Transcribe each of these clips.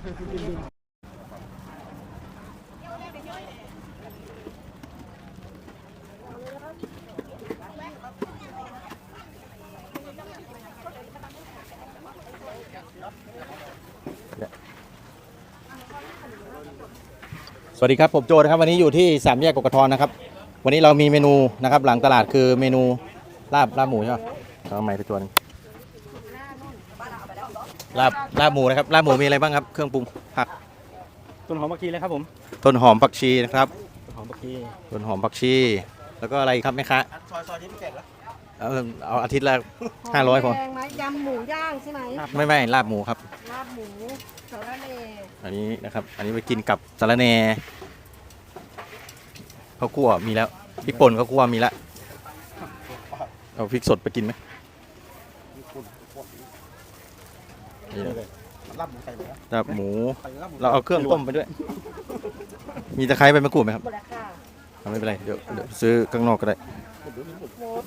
สวัสดีครับผมโจนะครับวันนี้อยู่ที่สามแยกกกทนะครับ วันนี้เรามีเมนูนะครับ หลังตลาดคือเมนูลาบลาบหมูใช่ไหมเอาใหม่ไปตัวนึง ลาบลาบหมูนะครับลาบหมูมีอะไรบ้างครับเครื่องปรุงผักต้นหอมผักชีเลยครับผมต้นหอมผักชีนะครับต้นหอมผักชีต้นหอมผักชี แล้วก็อะไรอีกครับแม่ค้าซอยซอยที่ไม่แก่แล้วเอาเอาอาทิตย์ละห้าร้อยพอแพงไหมยำหมูย่างใช่ไหมไม่ไม่ลาบหมูครับลาบหมูสาระเลอันนี้นะครับ อันนี้ไปกินกับสาระแหน่ข้าวคั่วมีแล้วพริกป่นข้าวคั่วมีแล้วเอาพริกสดไปกินไหม นี่นะลาบหมูใส่หมูลาบหมู ใส่ลาบหมูเราเอาเครื่องต้มไปด้วย มีตะไคร้ใบมะกรูดไหมครับหมดแล้วค่ะเอาไม่เป็นไรเดี๋ยวเดี๋ยวซื้อข้างนอกก็ได้ หมด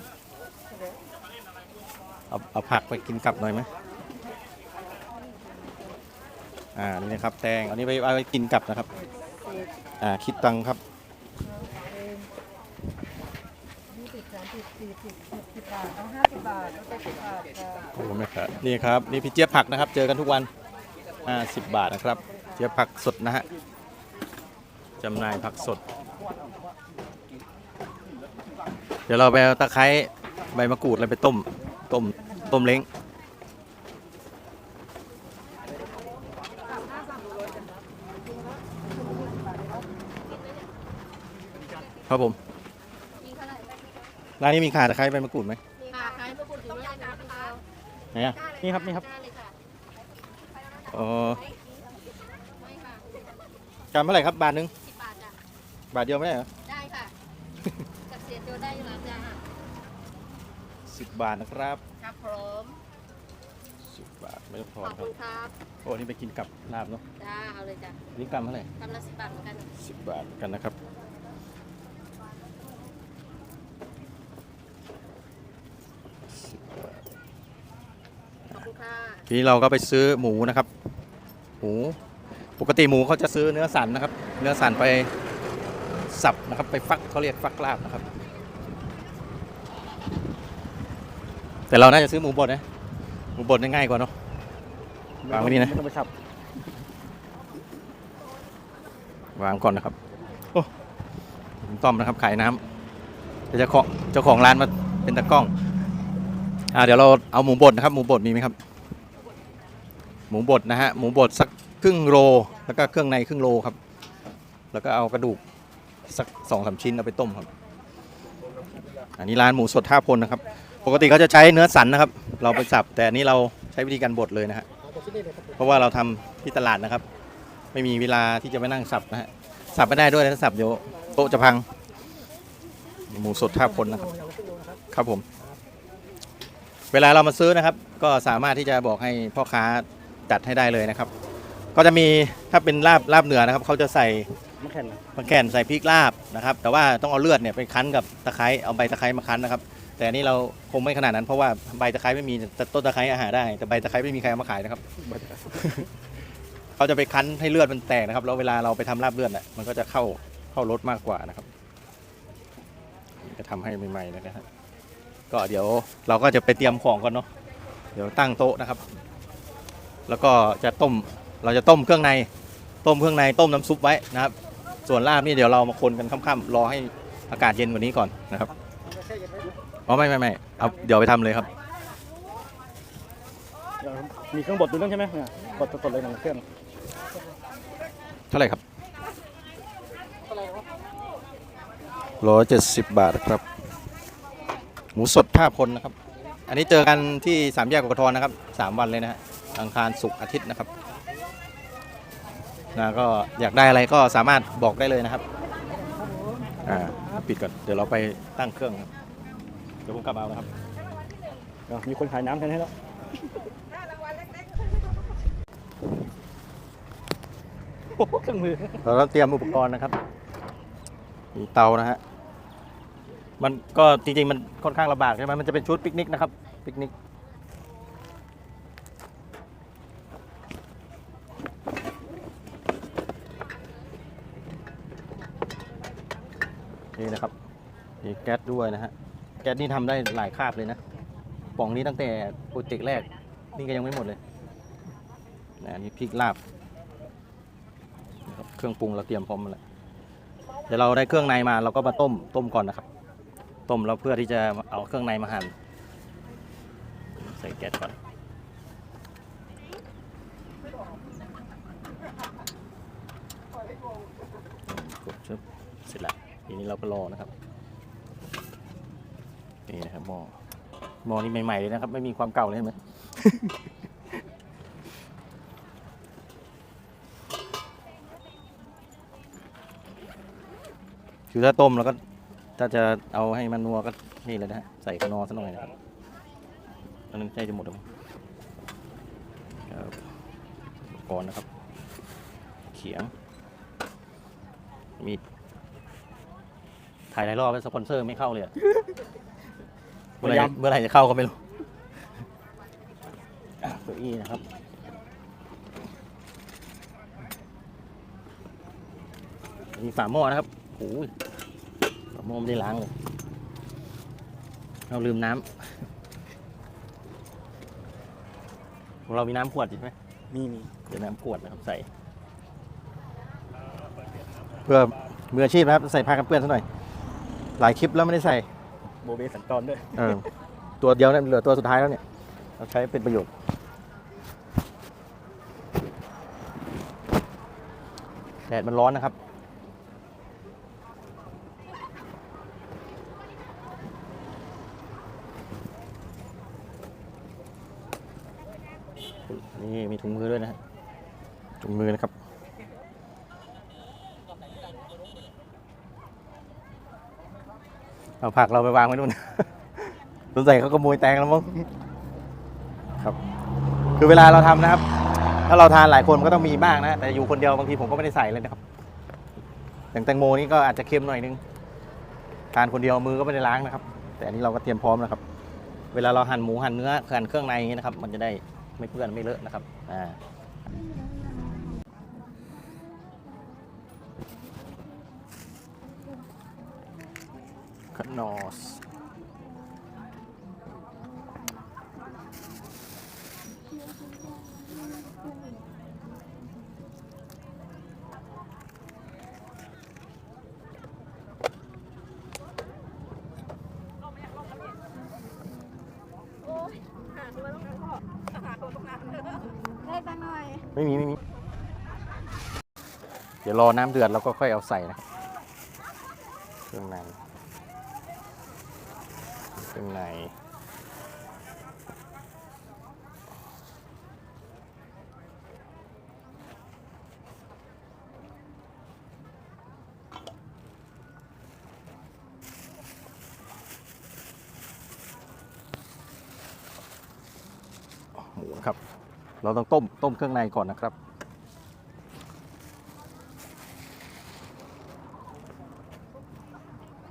เอาเอาผักไปกินกลับหน่อยไหมอ่า นี่นะครับ แตงอันนี้ไปเอาไปกินกลับนะครับอ่า คิดตังค์ครับยี่สิบสามสิบสี่สิบหกสิ บาท เอาห้าสิบบาท เอาเจ็ดสิบบาทค่ะขอบคุณมากครับนี่ครับนี่พี่เจี๊ยบผักนะครับ เจอกันทุกวันอ่าสิบบาทนะครับ เจี๊ยบผักสดนะฮะจำหน่ายผักสด เดี๋ยวเราไปเอาตะไคร้ใบมะกรูดอะไรไปต้มต้มต้มเล้งครับผม ร้านนี้มีขาตะไคร้ใบมะกรูดไหมค่ะขายมะกรูดอยู่ไม่ได้นะคะไหนอะนี่ครับนี่ครับได้เลยค่ะอ๋อไม่ค่ะจำเท่าไหร่ครับบาทหนึงสิบบาทจ้ะบาทเดียวไม่ได้เหรอได้ค่ะกับเสียโจได้อยู่แล้วจ้ะสิบบาทนะครับครับผมสิบบาทไม่ต้องทขอนอบครัคุบณครับโอ้นี่ไปกินกับลาบเนาะจ้าเอาเลยจ้ะนี่กรัมเท่าไหร่กำละสิบบาทเหมือนกันสิบบาทกันนะครับสิบบาท ขอบคุณค่ะ ทีนี้เราก็ไปซื้อหมูนะครับ หมู ปกติหมูเขาจะซื้อเนื้อสันนะครับ เนื้อสันไปสับนะครับ ไปฟักเขาเรียกฟักลาบนะครับ แต่เราน่าจะซื้อหมูบดนะ หมูบดง่ายกว่าเนาะวางไว้นี่นะไม่ต้องไปสับวางก่อนนะครับโอ้ผมต้อมนะครับขายน้ำเดี๋ยวเจ้าของเจ้าของร้านมาเป็นตะกล้อง อ่าเดี๋ยวเราเอาหมูบดนะครับ หมูบดมีไหมครับ หมูบดนะฮะหมูบดสักครึ่งโลแล้วก็เครื่องในครึ่งโลครับ แล้วก็เอากระดูกสักสองสามชิ้นเอาไปต้มครับ อันนี้ร้านหมูสดท่าพลนะครับ ปกติเขาจะใช้เนื้อสันนะครับ เราไปสับแต่อันนี้เราใช้วิธีการบดเลยนะฮะเพราะว่าเราทำที่ตลาดนะครับ ไม่มีเวลาที่จะมานั่งสับนะฮะสับไม่ได้ด้วยนะสับเดี๋ยวโต๊ะจะพัง หมูสดท่าพลนะครับ ครับผม เวลาเรามาซื้อนะครับ ก็สามารถที่จะบอกให้พ่อค้า จัดให้ได้เลยนะครับ ก็จะมีถ้าเป็นลาบลาบเหนือนะครับเขาจะใส่มะแข่นนะผักแก่นใส่พริกลาบนะครับแต่ว่าต้องเอาเลือดเนี่ยไปคั้นกับตะไคร้เอาใบตะไคร้มาคั้นนะครับ แต่อันนี้เราคงไม่ขนาดนั้นเพราะว่าใบตะไคร้ไม่มีแต่ต้นตะไคร้อาหารได้ แต่ใบตะไคร้ไม่มีใครเอามาขายนะครับ เขาจะไปคั้นให้เลือดมันแตกนะครับแล้วเวลาเราไปทำลาบเลือดน่ะมันก็จะเข้าเข้ารสมากกว่านะครับจะทำให้ใหม่ๆเลยนะฮะก็เดี๋ยวเราก็จะไปเตรียมของก่อนเนาะเดี๋ยวตั้งโต๊ะนะครับ แล้วก็จะต้มเราจะต้มเครื่องใน ต้มเครื่องในต้มน้ำซุปไว้นะครับ ส่วนลาบนี่เดี๋ยวเรามาคนกันค่ำๆรอให้อากาศเย็นกว่านี้ก่อนนะครับอ๋อไม่ไม่ไม่เอาเดี๋ยวไปทำเลยครับเดี๋ยวมีเครื่องบดดูนั่นใช่ไหมเนี่ยบดสดๆเลยหนึ่งเครื่องเท่าไหร่ครับร้อยเจ็ดสิบบาทครับ หมูสดท่าพลนะครับ อันนี้เจอกันที่สามแยกกกทนะครับสามวันเลยนะฮะ อังคารศุกร์อาทิตย์นะครับนะก็อยากได้อะไรก็สามารถบอกได้เลยนะครับอ่าปิดก่อนเดี๋ยวเราไปตั้งเครื่องครับเดี๋ยวผมกลับมาเอานะครับเดี๋ยวมีคนขายน้ำแทนให้แล้ว โอ้โหเครื่องมือ เราก็เตรียมอุปกรณ์นะครับมีเตานะฮะมันก็จริงๆมันค่อนข้างลำบากใช่ไหมมันจะเป็นชุดปิกนิกนะครับปิกนิก นี่นะครับมีแก๊สด้วยนะฮะแก๊สนี่ทำได้หลายคาบเลยนะป่องนี้ตั้งแต่โปรเจกต์แรก นี่ก็ยังไม่หมดเลยนะนี่พริกลาบนะครับเครื่องปรุงเราเตรียมพร้อมแล้วเดี๋ยวเราได้เครื่องในมาเราก็มาต้มต้มก่อนนะครับ ต้มแล้วเพื่อที่จะเอาเครื่องในมาหั่นใส่แก๊สก่อนกดชึบเสร็จแล้ว ทีนี้เราก็รอนะครับนี่นะครับหม้อหม้อนี่ใหม่ๆเลยนะครับ ไม่มีความเก่าเลยเห็นไหมคือถ้าต้มแล้วก็ถ้าจะเอาให้มันนัวก็นี่เลยนะฮะใส่ขนอสักหน่อยนะครับอันนั้นใช่จะหมดแล้วมั้งครับอุปก่อนนะครับ เขียงมีด ถ่ายหลายรอบแล้วสปอนเซอร์ไม่เข้าเลยอะเมื่อไหร่เมื่อไหร่จะเข้าก็ไม่รู้อะเก้าอี้นะครับ มีฝาหม้อนะครับโอ้ยฝาหม้อไม่ได้ล้างเลย เราลืมน้ำของเรามีน้ำขวดใช่ไหมมีมีเดี๋ยวน้ำขวดนะครับใส่ เพื่อมืออาชีพนะครับ ใส่ผ้ากันเปื้อนซะหน่อย หลายคลิปแล้วไม่ได้ใส่โบเบสันตอนด้วยเออตัวเดียวเนี่ยเหลือตัวสุดท้ายแล้วเนี่ย เราใช้เป็นประโยชน์ แดดมันร้อนนะครับ นี่มีถุงมือด้วยนะฮะถุงมือนะครับ เอาผักเราไปวางไว้นู่นสงสัยเขาขโมวยแตงแล้วมั้งครับ คือเวลาเราทำนะครับ ถ้าเราทานหลายคนก็ต้องมีบ้างนะ แต่อยู่คนเดียวบางทีผมก็ไม่ได้ใส่เลยนะครับ อย่างแตงโมนี่ก็อาจจะเค็มหน่อยนึง ทานคนเดียวมือก็ไม่ได้ล้างนะครับ แต่อันนี้เราก็เตรียมพร้อมนะครับ เวลาเราหั่นหมูหั่นเนื้อหั่นเครื่องในอย่างนี้นะครับ มันจะได้ไม่เปื้อนไม่เลอะนะครับ อ่า ขนอสได้ตังหน่อย ไม่มี ไม่มี เดี๋ยวรอน้ำเดือดแล้วก็ค่อยเอาใส่นะครับ เครื่องใน เครื่องใน หมูนะ ครับ เราต้องต้มต้มเครื่องในก่อนนะครับ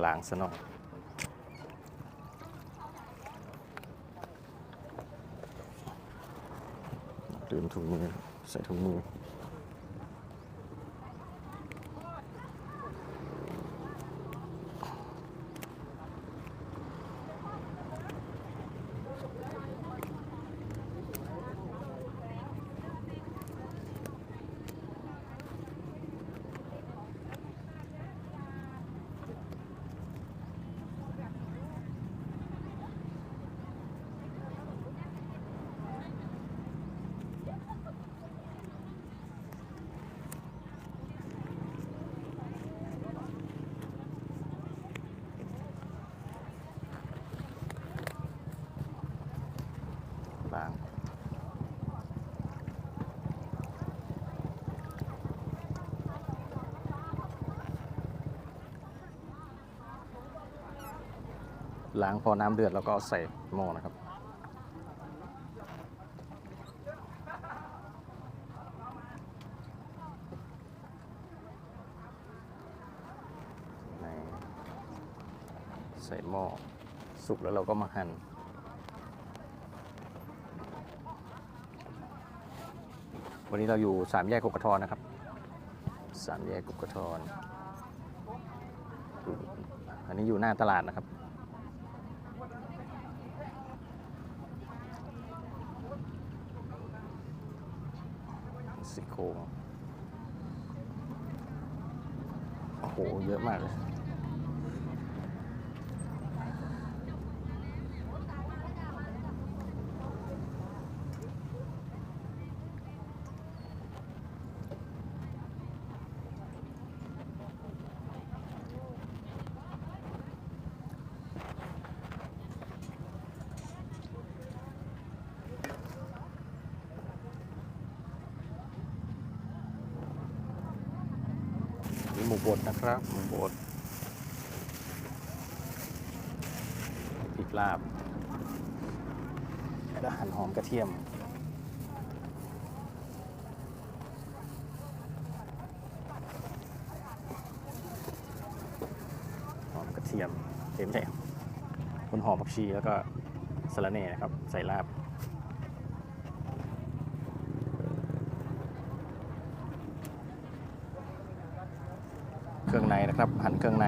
ล้างซะหน่อยลืมถุงมือใส่ถุงมือ ล้าง ล้างพอน้ำเดือดแล้วก็ใส่หม้อนะครับในใส่หม้อสุกแล้วเราก็มาหั่นวันนี้เราอยู่สามแยกกกทนะครับสามแยกกกทอันนี้อยู่หน้าตลาดนะครับ สิ โครงโอ้โห เยอะมากเลย บดนะครับหมูบดพริกลาบ แล้วหั่นหอมกระเทียม หอมกระเทียมเต็มเลยคนหอมผักชีแล้วก็สะระเน่นะครับ ใส่ลาบ เครื่องในะครับ หันเครื่องใน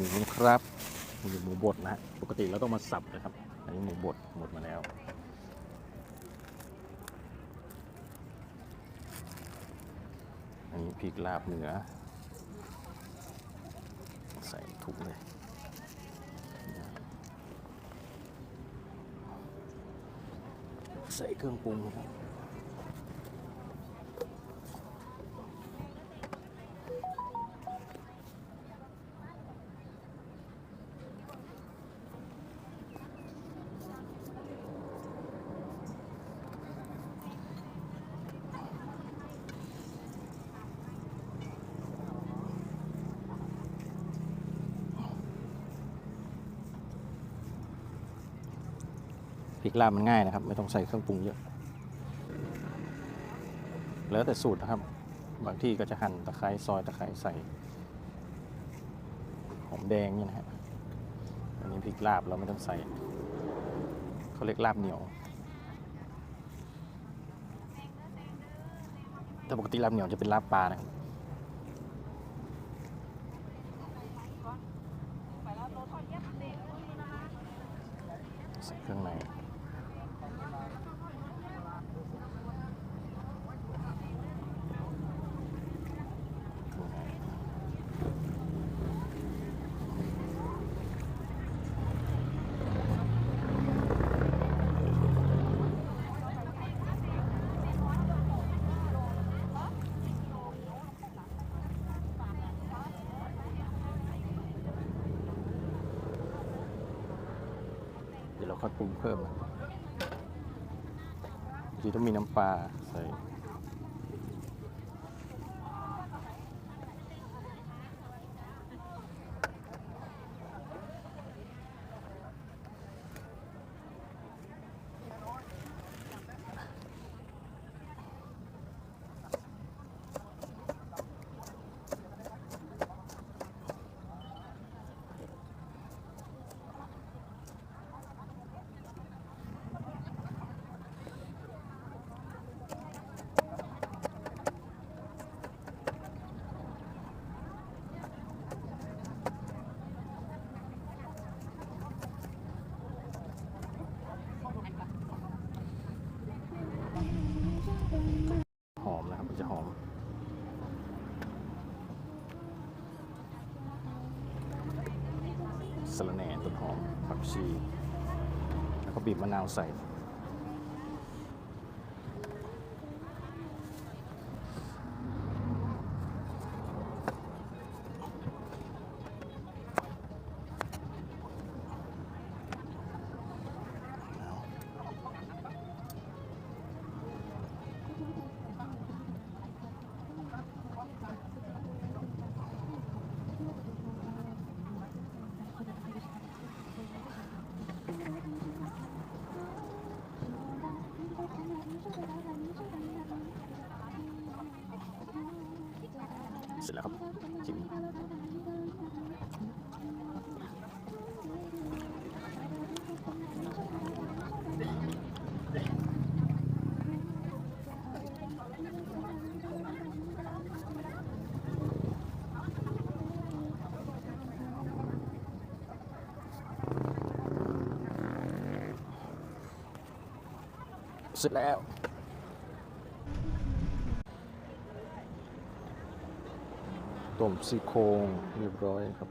หมูครับนี่หมูบดนะฮะปกติเราต้องมาสับนะครับ อันนี้หมูบดหมดมาแล้วอันนี้พริกลาบเหนือ ใส่ถุงเลยใส่เครื่องปรุงนะครับ กลาบมันง่ายนะครับ ไม่ต้องใส่เครื่องปรุงเยอะ แล้วแต่สูตรนะครับ บางที่ก็จะหั่นตะไคร้ซอยตะไคร้ใส่หอมแดงนี่นะฮะอันนี้พริกลาบเราไม่ต้องใส่เขาเรียกลาบเหนียว แต่ปกติลาบเหนียวจะเป็นลาบปลานะครับใส่เครื่องใน เดี๋ยวเราค่อยปรุงเพิ่มนะบางทีต้องมีน้ำปลาใส่ สะระแหน่ต้นหอมผักชี แล้วก็บีบมะนาวใส่ เสร็จแล้วครับชิมเสร็จแล้ว ต้มซี่โครงเรียบร้อยครับ